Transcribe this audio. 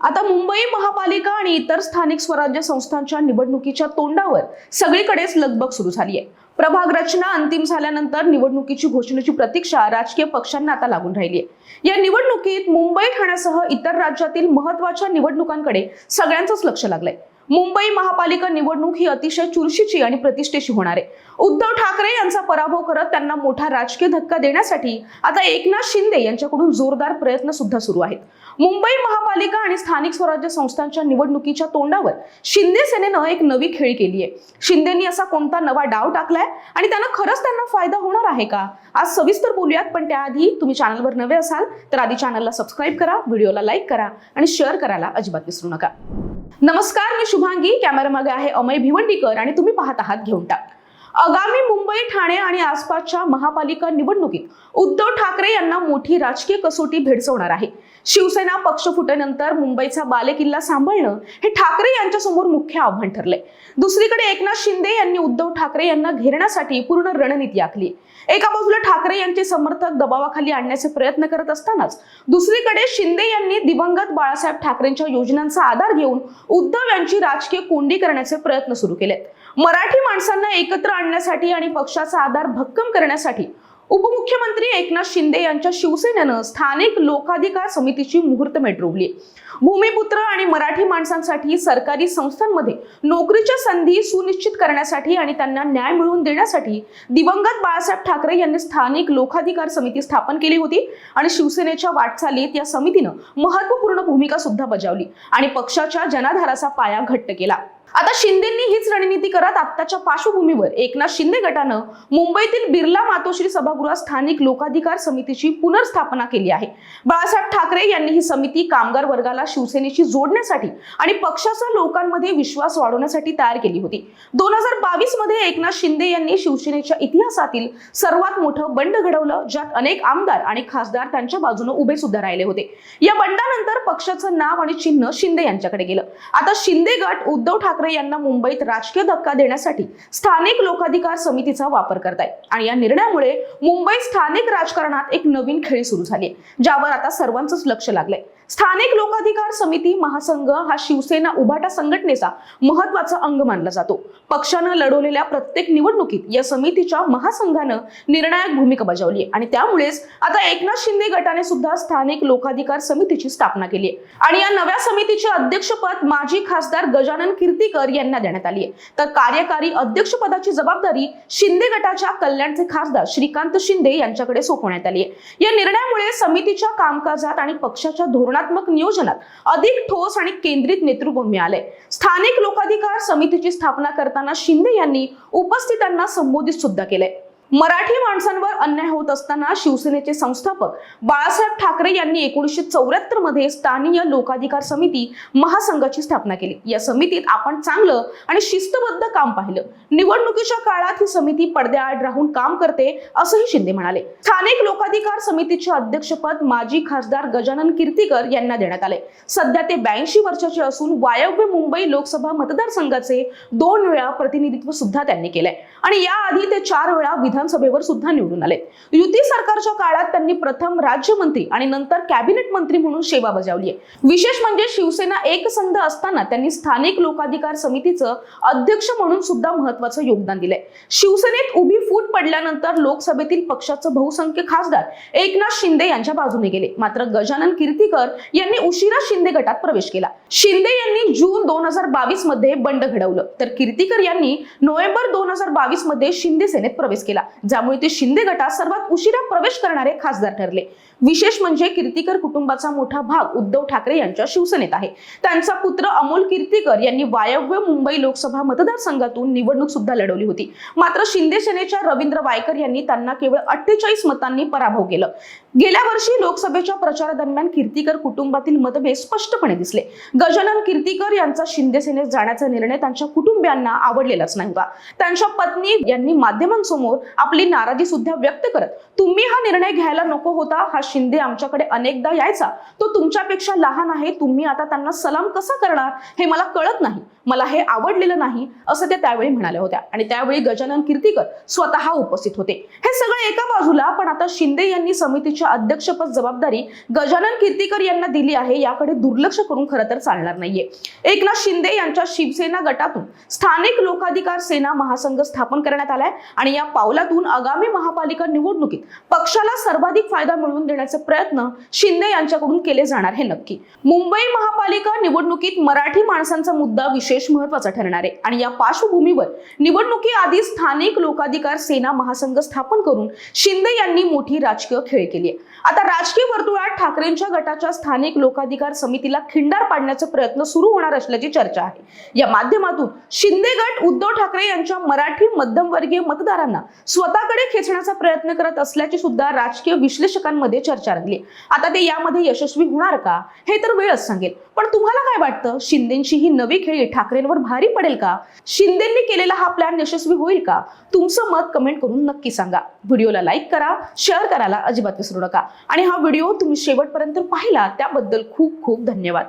आता मुंबई महापालिका आणि इतर स्थानिक स्वराज्य संस्थांच्या निवडणुकीच्या तोंडावर सगळीकडेच लगबग सुरू झाली आहे. प्रभाग रचना अंतिम झाल्यानंतर निवडणुकीची घोषणेची प्रतीक्षा राजकीय पक्षांना आता लागून राहिली आहे. या निवडणुकीत मुंबई ठाण्यासह इतर राज्यातील महत्त्वाच्या निवडणुकांकडे सगळ्यांचंच लक्ष लागलंय. मुंबई महापालिका निवडणूक ही अतिशय चुरशीची आणि प्रतिष्ठेची होणार आहे. उद्धव ठाकरे यांचा पराभव करत त्यांना मोठा राजकीय धक्का देण्यासाठी आता एकनाथ शिंदे यांच्याकडून जोरदार प्रयत्न सुद्धा सुरू आहेत. मुंबई महापालिका आणि स्थानिक स्वराज्य संस्थांच्या निवडणुकीच्या तोंडावर शिंदे सेनेनं एक नवी खेळी केली आहे. शिंदेनी असा कोणता नवा डाव टाकलाय? आणि त्यांना खरंच त्यांना फायदा होणार आहे का? आज सविस्तर बोलूयात पण त्याआधी तुम्ही चॅनलवर नवे असाल तर आधी चॅनलला सबस्क्राईब करा व्हिडिओला लाईक करा आणि शेअर करायला अजिबात विसरू नका. नमस्कार मी शुभांगी. कॅमेरामागे आहे अमय भिवंडीकर आणि तुम्ही पाहत आहात घेऊन टाक. आगामी मुंबई ठाणे आणि आसपासच्या महापालिका निवडणुकीत उद्धव ठाकरे यांना मोठी राजकीय कसोटी भेडसवणार आहे. शिवसेना पक्ष फुटेनंतर मुंबईचा बालेकिल्ला सांभाळणं हे ठाकरे यांच्यासमोर मुख्य आव्हान ठरलंय. दुसरीकडे एकनाथ शिंदे यांनी उद्धव ठाकरे यांना घेरण्यासाठी पूर्ण रणनीती आखली. एका बाजूला ठाकरे यांचे समर्थक दबावाखाली आणण्याचे प्रयत्न करत असतानाच दुसरीकडे शिंदे यांनी दिवंगत बाळासाहेब ठाकरेंच्या योजनांचा आधार घेऊन उद्धव यांची राजकीय कोंडी करण्याचे प्रयत्न सुरू केलेत. मराठी माणसांना एकत्र आणण्यासाठी आणि पक्षाचा आधार भक्कम करण्यासाठी उपमुख्यमंत्री एकनाथ शिंदे यांच्या शिवसेनेनं स्थानिक लोकाधिकार समितीची मुहूर्तमेढ रोवली भूमिपुत्र आणि मराठी माणसांसाठी सरकारी संस्थांमध्ये नोकरीच्या संधी सुनिश्चित करण्यासाठी आणि त्यांना न्याय मिळवून देण्यासाठी दिवंगत बाळासाहेब ठाकरे यांनी स्थानिक लोकाधिकार समिती स्थापन केली होती आणि शिवसेनेच्या वाटचालीत या समितीनं महत्त्वपूर्ण भूमिका सुद्धा बजावली आणि पक्षाच्या जनाधाराचा पाया घट्ट केला. आता शिंदेंनी हीच रणनीती करत आत्ताच्या पार्श्वभूमीवर एकनाथ शिंदे गटानं मुंबईतील बिर्ला मातोश्री सभागृहात स्थानिक लोकाधिकार समितीची पुनर्स्थापना केली आहे. बाळासाहेब ठाकरे यांनी ही समिती कामगार वर्गाला शिवसेनेशी जोडण्यासाठी आणि पक्षाचा लोकांमध्ये विश्वास वाढवण्यासाठी तयार केली होती. दोन हजार बावीसमध्ये एकनाथ शिंदे यांनी शिवसेनेच्या इतिहासातील सर्वात मोठं बंड घडवलं ज्यात अनेक आमदार आणि खासदार त्यांच्या बाजूने उभे सुद्धा राहिले होते. या बंडानंतर पक्षाचं नाव आणि चिन्ह शिंदे यांच्याकडे गेलं. आता शिंदे गट उद्धव ठाकरे ठाकरे यांना मुंबईत राजकीय धक्का देण्यासाठी स्थानिक लोकाधिकार समितीचा वापर करताय आणि या निर्णयामुळे मुंबई स्थानिक राजकारणात एक नवीन खेळी सुरू झाली आहे ज्यावर आता सर्वांचंच लक्ष लागलंय. स्थानिक लोकाधिकार समिती महासंघ हा शिवसेना उभाटा संघटनेचा महत्त्वाचा अंग मानला जातो. पक्षानं लढवलेल्या प्रत्येक निवडणुकीत या समितीच्या महासंघानं निर्णायक भूमिका बजावली आहे आणि त्यामुळेच आता एकनाथ शिंदे गटाने सुद्धा स्थानिक लोकाधिकार समितीची स्थापना केली आहे आणि या नव्या समितीचे अध्यक्षपद माजी खासदार गजानन कीर्ती कीर्तीकर यांना देण्यात आली आहे. तर कार्यकारी अध्यक्षपदाची जबाबदारी शिंदे गटाच्या कल्याणचे खासदार श्रीकांत शिंदे यांच्याकडे सोपवण्यात आली आहे. या निर्णयामुळे समितीच्या कामकाजात आणि पक्षाच्या धोरणात्मक नियोजनात अधिक ठोस आणि केंद्रित नेतृत्व मिळाले स्थानिक लोकाधिकार समितीची स्थापना करताना शिंदे यांनी उपस्थितांना संबोधित सुद्धा केलंय. मराठी माणसांवर अन्याय होत असताना शिवसेनेचे संस्थापक बाळासाहेब ठाकरे यांनी एकोणीसशे चौऱ्याहत्तरमध्ये स्थानीय लोकाधिकार समिती महासंघाची स्थापना केली. या समितीत आपण चांगलं आणि शिस्तबद्ध काम पाहिलं. निवडणुकीच्या काळात ही समिती पडद्याआड राहून काम करते असंही शिंदे म्हणाले. स्थानिक लोकाधिकार समितीचे अध्यक्षपद माजी खासदार गजानन कीर्तीकर यांना देण्यात आले. सध्या ते ब्याऐंशी वर्षाचे असून वायव्य मुंबई लोकसभा मतदारसंघाचे दोन वेळा प्रतिनिधित्व सुद्धा त्यांनी केलंय. आणि याआधी ते चार वेळा विधानसभेवर सुद्धा निवडून आले. युती सरकारच्या काळात त्यांनी प्रथम राज्यमंत्री आणि नंतर कॅबिनेट मंत्री म्हणून सेवा बजावली आहे विशेष म्हणजे शिवसेना एकसंध असताना त्यांनी स्थानिक लोकाधिकार समितीचं अध्यक्ष म्हणून सुद्धा महत्वाचं योगदान दिलंय. शिवसेनेत उभी फूट पडल्यानंतर लोकसभेतील पक्षाचं बहुसंख्य खासदार एकनाथ शिंदे यांच्या बाजूने गेले. मात्र गजानन कीर्तीकर यांनी उशिरा शिंदे गटात प्रवेश केला. शिंदे यांनी जून दोन हजार बावीसमध्ये बंड घडवलं. तर कीर्तीकर यांनी नोव्हेंबर दोन हजार बावीसमध्ये शिंदे सेनेत प्रवेश केला. ज्यामुळे ते शिंदे गटात सर्वात उशिरा प्रवेश करणारे खासदार ठरले. विशेष म्हणजे कीर्तीकर कुटुंबाचा मोठा भाग उद्धव ठाकरे यांच्या शिवसेनेत आहे. त्यांचा पुत्र अमोल कीर्तीकर यांनी वायव्य मुंबई लोकसभा मतदारसंघातून निवडणूक सुद्धा लढवली होती. मात्र शिंदे सेनेच्या रवींद्र वायकर यांनी त्यांना केवळ अठ्ठेचाळीस मतांनी पराभव केलं. गेल्या वर्षी लोकसभेच्या प्रचारादरम्यान कीर्तीकर कुटुंबातील मतभेद स्पष्टपणे दिसले. गजानन कीर्तीकर यांचा शिंदे सेनेत जाण्याचा निर्णय त्यांच्या कुटुंबियांना आवडलेलाच नव्हता. त्यांच्या पत्नी यांनी माध्यमांसमोर आपली नाराजी सुद्धा व्यक्त करत तुम्ही हा निर्णय घ्यायला नको होता हा शिंदे आमच्याकडे अनेकदा यायचा. तो तुमच्यापेक्षा लहान आहे तुम्ही आता त्यांना सलाम कसा करणार हे मला कळत नाही. मला हे आवडलेलं नाही असं त्या त्यावेळी म्हणाल्या होत्या. आणि त्यावेळी गजानन कीर्तीकर स्वतः उपस्थित होते. हे सगळं एका बाजूला पण आता शिंदे यांनी समितीच्या अध्यक्षपद जबाबदारी गजानन कीर्तीकर यांना दिली आहे याकडे दुर्लक्ष करून खरं तर चालणार नाहीये. एकनाथ शिंदे यांच्या शिवसेना गटातून स्थानिक लोकाधिकार सेना महासंघ स्थापन करण्यात आलाय. आणि या पावलातून आगामी महापालिका निवडणुकीत पक्षाला सर्वाधिक फायदा मिळवून देण्याचे प्रयत्न शिंदे यांच्याकडून केले जाणार हे नक्की. मुंबई महापालिका निवडणुकीत मराठी माणसांचा मुद्दा विशेष महत्त्वाचा ठरणार आहे. आणि या पार्श्वभूमीवर निवडणुकीआधी स्थानिक लोकाधिकार सेना महासंघ स्थापन करून शिंदे यांनी मोठी राजकीय खेळ केली आहे. आता राजकीय वर्तुळात ठाकरेंच्या गटाच्या स्थानिक लोकाधिकार समितीला खिंडार पाडण्याचा प्रयत्न सुरू होणार असल्याची चर्चा आहे. या माध्यमातून शिंदे गट उद्धव ठाकरे यांच्या मराठी मध्यमवर्गीय मतदारांना स्वतःकडे खेचण्याचा प्रयत्न करत असल्याची सुद्धा राजकीय विश्लेषकांमध्ये चर्चा रंगली. आता ते यामध्ये यशस्वी होणार का? हे तर वेळच सांगेल. पण तुम्हाला काय वाटतं? शिंदेची ही नवी खेळी ठाकरेंवर भारी पडेल का? शिंदेंनी केलेला हा प्लॅन यशस्वी होईल का? तुमचं मत कमेंट करून नक्की सांगा. व्हिडिओला लाईक करा शेअर करायला अजिबात विसरू नका. आणि हा व्हिडिओ तुम्ही शेवटपर्यंत पाहिला त्याबद्दल खूप खूप धन्यवाद.